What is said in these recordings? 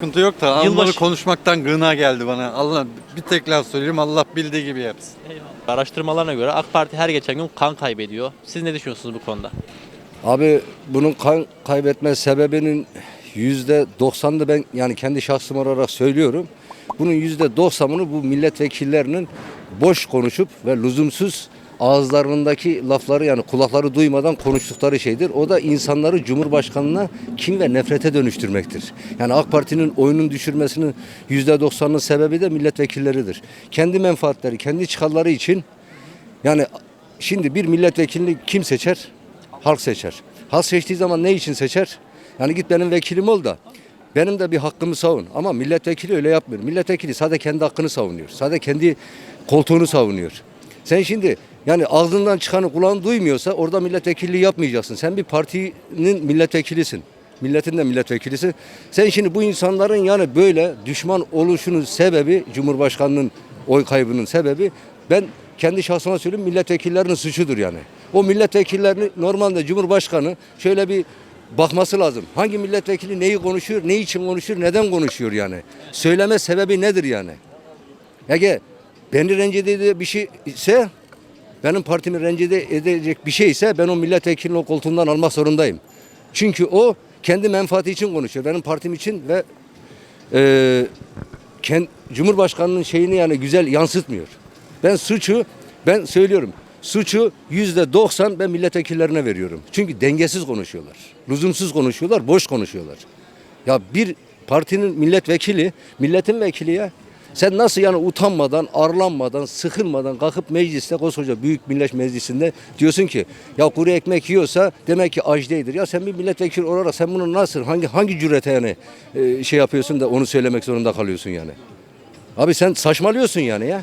Sıkıntı yok da Yılbaşı- onları konuşmaktan gına geldi bana. Allah bir tek laf söyleyeyim Allah bildiği gibi yapsın. Araştırmalarına göre AK Parti her geçen gün kan kaybediyor. Siz ne düşünüyorsunuz bu konuda? Abi bunun kan kaybetme sebebinin yüzde doksanını ben yani kendi şahsım olarak söylüyorum. Bunun yüzde doksanını bu milletvekillerinin boş konuşup ve lüzumsuz ağızlarındaki lafları yani kulakları duymadan konuştukları şeydir. O da insanları Cumhurbaşkanına kin ve nefrete dönüştürmektir. Yani AK Parti'nin oyunun düşürmesinin yüzde doksanının sebebi de milletvekilleridir. Kendi menfaatleri, kendi çıkarları için yani şimdi bir milletvekilini kim seçer? Halk seçer. Halk seçtiği zaman ne için seçer? Yani git benim vekilim ol da benim de bir hakkımı savun. Ama milletvekili öyle yapmıyor. Milletvekili sadece kendi hakkını savunuyor. Sadece kendi koltuğunu savunuyor. Sen şimdi yani ağzından çıkanı kulağın duymuyorsa orada milletvekilliği yapmayacaksın. Sen bir partinin milletvekilisin. Milletin de milletvekilisi. Sen şimdi bu insanların yani böyle düşman oluşunun sebebi Cumhurbaşkanının oy kaybının sebebi ben kendi şahsıma söyleyeyim milletvekillerinin suçudur yani. O milletvekillerini normalde Cumhurbaşkanı şöyle bir bakması lazım. Hangi milletvekili neyi konuşuyor, ne için konuşuyor, neden konuşuyor yani. Söyleme sebebi nedir yani? Ege beni rencide edici bir şey ise benim partimi rencide edecek bir şey ise ben o milletvekilini o koltuğundan almak zorundayım. Çünkü o kendi menfaati için konuşuyor. Benim partim için ve e, kend, Cumhurbaşkanının şeyini yani güzel yansıtmıyor. Ben suçu ben söylüyorum. Suçu yüzde doksan ben milletvekillerine veriyorum. Çünkü dengesiz konuşuyorlar. Lüzumsuz konuşuyorlar, boş konuşuyorlar. Ya bir partinin milletvekili, milletin vekili ya. Sen nasıl yani utanmadan, arlanmadan, sıkılmadan kalkıp mecliste koskoca büyük millet meclisinde diyorsun ki ya kuru ekmek yiyorsa demek ki aç değildir. Ya sen bir milletvekili olarak sen bunu nasıl hangi hangi cürete yani e, şey yapıyorsun da onu söylemek zorunda kalıyorsun yani. Abi sen saçmalıyorsun yani ya.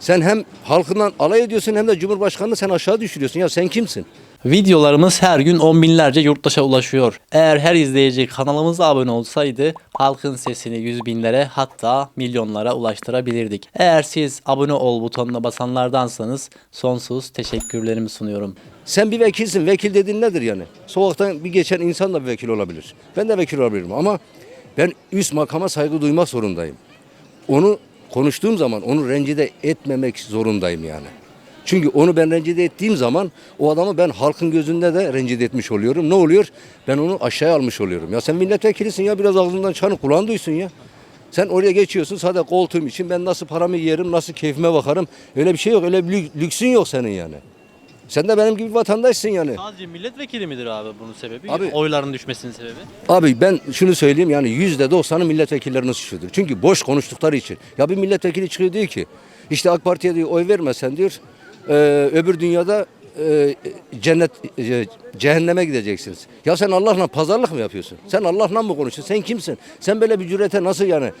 Sen hem halkından alay ediyorsun hem de Cumhurbaşkanını sen aşağı düşürüyorsun. Ya sen kimsin? Videolarımız her gün on binlerce yurttaşa ulaşıyor. Eğer her izleyici kanalımıza abone olsaydı halkın sesini yüz binlere hatta milyonlara ulaştırabilirdik. Eğer siz abone ol butonuna basanlardansanız sonsuz teşekkürlerimi sunuyorum. Sen bir vekilsin. Vekil dediğin nedir yani? Sokaktan bir geçen insan da bir vekil olabilir. Ben de vekil olabilirim ama ben üst makama saygı duymak zorundayım. Onu konuştuğum zaman onu rencide etmemek zorundayım yani. Çünkü onu ben rencide ettiğim zaman o adamı ben halkın gözünde de rencide etmiş oluyorum. Ne oluyor? Ben onu aşağıya almış oluyorum. Ya sen milletvekilisin ya biraz ağzından çıkanı kulağın duysun ya. Sen oraya geçiyorsun sadece koltuğum için ben nasıl paramı yerim, nasıl keyfime bakarım. Öyle bir şey yok. Öyle bir lü- lüksün yok senin yani. Sen de benim gibi vatandaşsın yani. Sadece milletvekili midir abi bunun sebebi? Abi- Oyların düşmesinin sebebi? Abi ben şunu söyleyeyim yani yüzde doksanı milletvekillerinin suçudur. Çünkü boş konuştukları için. Ya bir milletvekili çıkıyor diyor ki işte AK Parti'ye diyor oy vermesen diyor e, öbür dünyada e, cennet e, cehenneme gideceksiniz. Ya sen Allah'la pazarlık mı yapıyorsun? Sen Allah'la mı konuşuyorsun? Sen kimsin? Sen böyle bir cürete nasıl yani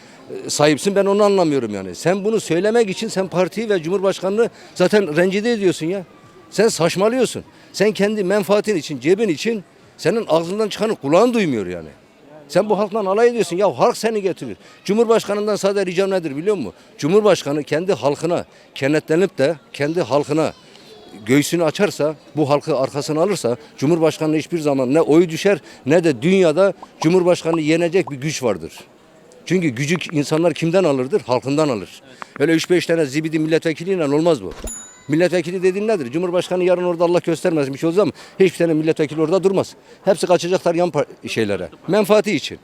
e, sahipsin ben onu anlamıyorum yani. Sen bunu söylemek için sen partiyi ve Cumhurbaşkanını zaten rencide ediyorsun ya. Sen saçmalıyorsun. Sen kendi menfaatin için, cebin için senin ağzından çıkanı kulağın duymuyor yani. Sen bu halkla alay ediyorsun. Ya halk seni getirir. Cumhurbaşkanından sadece ricam nedir biliyor musun? Cumhurbaşkanı kendi halkına kenetlenip de kendi halkına göğsünü açarsa, bu halkı arkasına alırsa Cumhurbaşkanı hiçbir zaman ne oy düşer ne de dünyada Cumhurbaşkanı yenecek bir güç vardır. Çünkü gücü insanlar kimden alırdır? Halkından alır. Öyle 3-5 tane zibidi milletvekiliyle olmaz bu. Milletvekili dediğin nedir? Cumhurbaşkanı yarın orada Allah göstermez bir şey olacak ama hiçbir tane milletvekili orada durmaz. Hepsi kaçacaklar yan şeylere. Menfaati için.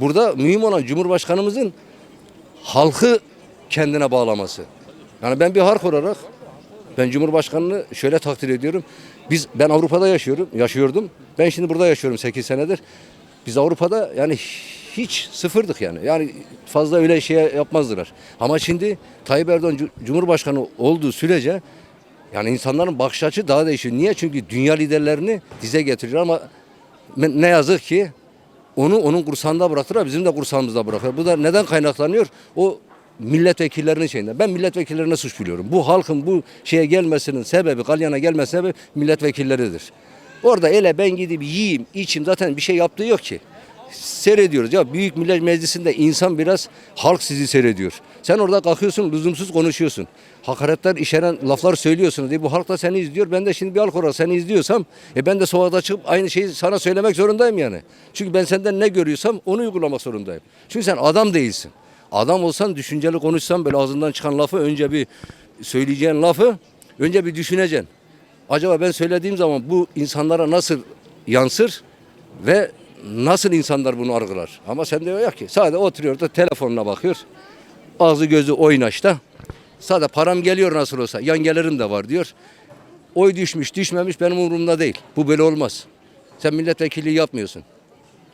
Burada mühim olan Cumhurbaşkanımızın halkı kendine bağlaması. Yani ben bir halk olarak ben Cumhurbaşkanını şöyle takdir ediyorum. Biz ben Avrupa'da yaşıyorum, yaşıyordum. Ben şimdi burada yaşıyorum 8 senedir. Biz Avrupa'da yani hiç sıfırdık yani. Yani fazla öyle şey yapmazdılar. Ama şimdi Tayyip Erdoğan Cu- Cumhurbaşkanı olduğu sürece yani insanların bakış açı daha değişiyor. Niye? Çünkü dünya liderlerini dize getiriyor ama ne yazık ki onu onun kursağında bıraktılar, bizim de kursağımızda bıraktılar. Bu da neden kaynaklanıyor? O milletvekillerinin şeyinden. Ben milletvekillerine suç buluyorum. Bu halkın bu şeye gelmesinin sebebi, galyana gelmesinin sebebi milletvekilleridir. Orada ele ben gidip yiyeyim, içeyim zaten bir şey yaptığı yok ki. Seyrediyoruz. Ya Büyük Millet Meclisi'nde insan biraz halk sizi seyrediyor. Sen orada kalkıyorsun lüzumsuz konuşuyorsun. Hakaretler içeren laflar söylüyorsunuz. E bu halk da seni izliyor. Ben de şimdi bir halk olarak seni izliyorsam e ben de sokakta çıkıp aynı şeyi sana söylemek zorundayım yani. Çünkü ben senden ne görüyorsam onu uygulamak zorundayım. Çünkü sen adam değilsin. Adam olsan düşünceli konuşsan böyle ağzından çıkan lafı önce bir söyleyeceğin lafı önce bir düşüneceksin. Acaba ben söylediğim zaman bu insanlara nasıl yansır ve nasıl insanlar bunu algılar? Ama sende yok ki. Sadece oturuyor da telefonuna bakıyor. Ağzı gözü oynaşta. Sadece param geliyor nasıl olsa. Yan gelirim de var diyor. Oy düşmüş düşmemiş benim umurumda değil. Bu böyle olmaz. Sen milletvekilliği yapmıyorsun.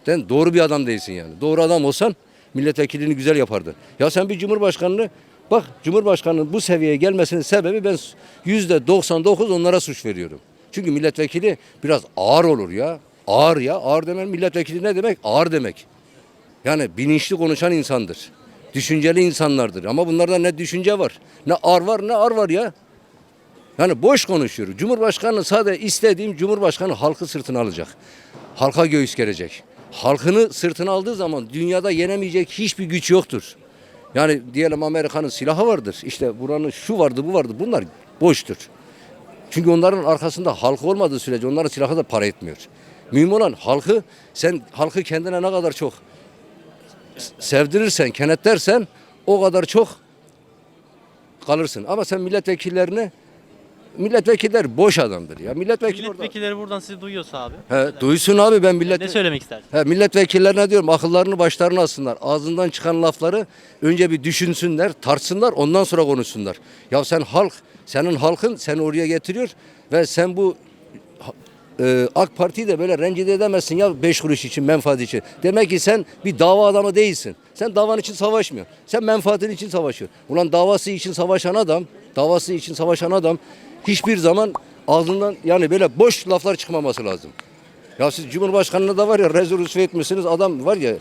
Sen doğru bir adam değilsin yani. Doğru adam olsan milletvekilliğini güzel yapardın. Ya sen bir cumhurbaşkanını bak cumhurbaşkanının bu seviyeye gelmesinin sebebi ben yüzde 99 onlara suç veriyorum. Çünkü milletvekili biraz ağır olur ya. Ağır ya. Ağır demek milletvekili ne demek? Ağır demek. Yani bilinçli konuşan insandır. Düşünceli insanlardır. Ama bunlarda ne düşünce var, ne ağır var, ne ağır var ya. Yani boş konuşuyor. Cumhurbaşkanı sadece istediğim Cumhurbaşkanı halkı sırtına alacak. Halka göğüs gerecek. Halkını sırtına aldığı zaman dünyada yenemeyecek hiçbir güç yoktur. Yani diyelim Amerika'nın silahı vardır. İşte buranın şu vardı bu vardı. Bunlar boştur. Çünkü onların arkasında halkı olmadığı sürece onların silahı da para etmiyor. Mühim olan halkı sen halkı kendine ne kadar çok sevdirirsen, kenetlersen o kadar çok kalırsın. Ama sen milletvekillerini milletvekiller boş adamdır ya. Milletvekili. Milletvekilleri buradan sizi duyuyorsa abi. He, duysun abi ben millet Ne söylemek istersin? He, milletvekillerine diyorum akıllarını başlarına alsınlar. Ağzından çıkan lafları önce bir düşünsünler, tartsınlar, ondan sonra konuşsunlar. Ya sen halk, senin halkın seni oraya getiriyor ve sen bu e, AK Parti'yi de böyle rencide edemezsin ya 5 kuruş için, menfaat için. Demek ki sen bir dava adamı değilsin. Sen davan için savaşmıyorsun. Sen menfaatin için savaşıyorsun. Ulan davası için savaşan adam, davası için savaşan adam hiçbir zaman ağzından yani böyle boş laflar çıkmaması lazım. Ya siz Cumhurbaşkanı'na da var ya rezil etmişsiniz adam var ya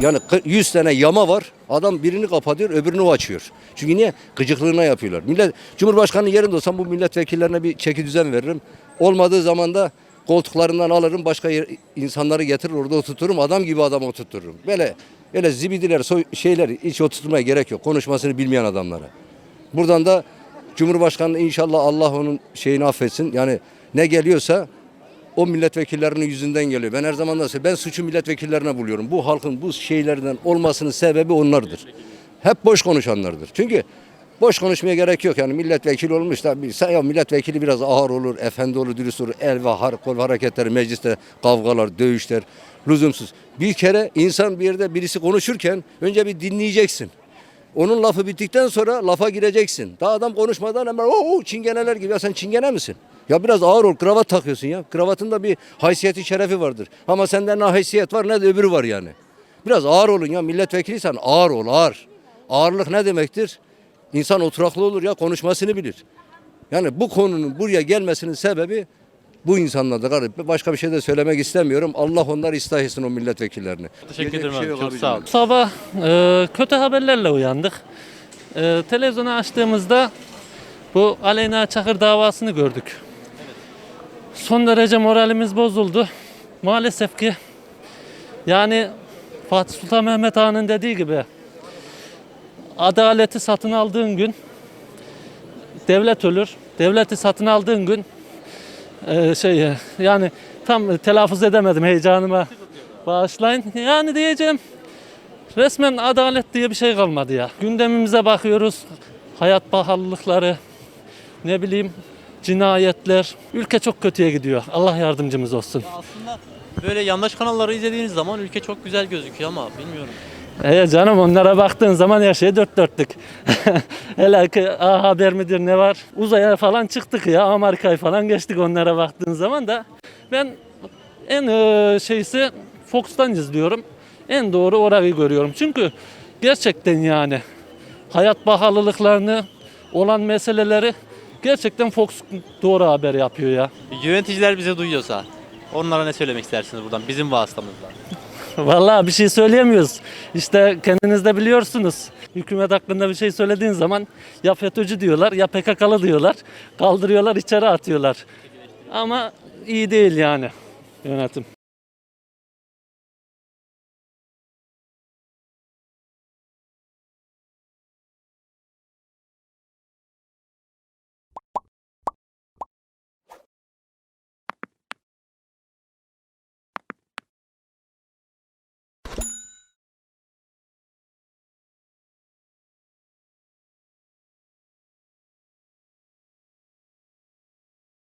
yani kı- 100 tane yama var. Adam birini kapatıyor öbürünü açıyor. Çünkü niye? Gıcıklığına yapıyorlar. Millet, Cumhurbaşkanı yerinde olsam bu milletvekillerine bir çeki düzen veririm. Olmadığı zaman da koltuklarından alırım başka yer- insanları getirir orada oturturum. Adam gibi adam oturturum. Böyle öyle zibidiler soy, şeyler hiç oturtmaya gerek yok. Konuşmasını bilmeyen adamlara. Buradan da Cumhurbaşkanı inşallah Allah onun şeyini affetsin. Yani ne geliyorsa o milletvekillerinin yüzünden geliyor. Ben her zaman söylüyorum. Ben suçu milletvekillerine buluyorum. Bu halkın bu şeylerden olmasının sebebi onlardır. Hep boş konuşanlardır. Çünkü boş konuşmaya gerek yok. Yani milletvekili olmuş da ya milletvekili biraz ağır olur, efendi olur, dürüst olur. El ve har, kol hareketleri, mecliste kavgalar, dövüşler lüzumsuz. Bir kere insan bir yerde birisi konuşurken önce bir dinleyeceksin. Onun lafı bittikten sonra lafa gireceksin. Daha adam konuşmadan hemen o çingeneler gibi. Ya sen çingene misin? Ya biraz ağır ol. Kravat takıyorsun ya. Kravatın da bir haysiyeti şerefi vardır. Ama sende ne haysiyet var ne de öbürü var yani. Biraz ağır olun ya. Milletvekiliysen ağır ol ağır. Ağırlık ne demektir? İnsan oturaklı olur ya konuşmasını bilir. Yani bu konunun buraya gelmesinin sebebi bu insanlardır. Garip. Başka bir şey de söylemek istemiyorum. Allah onlar ıslah etsin o milletvekillerini. Teşekkür ederim şey abi. Çok sağ ol. Sabah e, kötü haberlerle uyandık. E, televizyonu açtığımızda bu Aleyna Çakır davasını gördük. Son derece moralimiz bozuldu. Maalesef ki yani Fatih Sultan Mehmet Han'ın dediği gibi adaleti satın aldığın gün devlet ölür. Devleti satın aldığın gün e, şey yani tam telaffuz edemedim heyecanıma bağışlayın. Yani diyeceğim Resmen adalet diye bir şey kalmadı ya. Gündemimize bakıyoruz. Hayat pahalılıkları, ne bileyim cinayetler. Ülke çok kötüye gidiyor. Allah yardımcımız olsun. Aslında böyle yandaş kanalları izlediğiniz zaman ülke çok güzel gözüküyor ama bilmiyorum. E canım onlara baktığın zaman her şey dört dörtlük. Hele ki A Haber midir ne var? Uzaya falan çıktık ya. Amerika'yı falan geçtik onlara baktığın zaman da. Ben en e, şeysi Fox'tan izliyorum. En doğru orayı görüyorum. Çünkü gerçekten yani hayat pahalılıklarını olan meseleleri gerçekten Fox doğru haber yapıyor ya. Yöneticiler bizi duyuyorsa onlara ne söylemek istersiniz buradan bizim vasıtamızla? Vallahi bir şey söyleyemiyoruz. İşte kendiniz de biliyorsunuz. Hükümet hakkında bir şey söylediğin zaman ya FETÖ'cü diyorlar ya PKK'lı diyorlar. Kaldırıyorlar içeri atıyorlar. Ama iyi değil yani yönetim.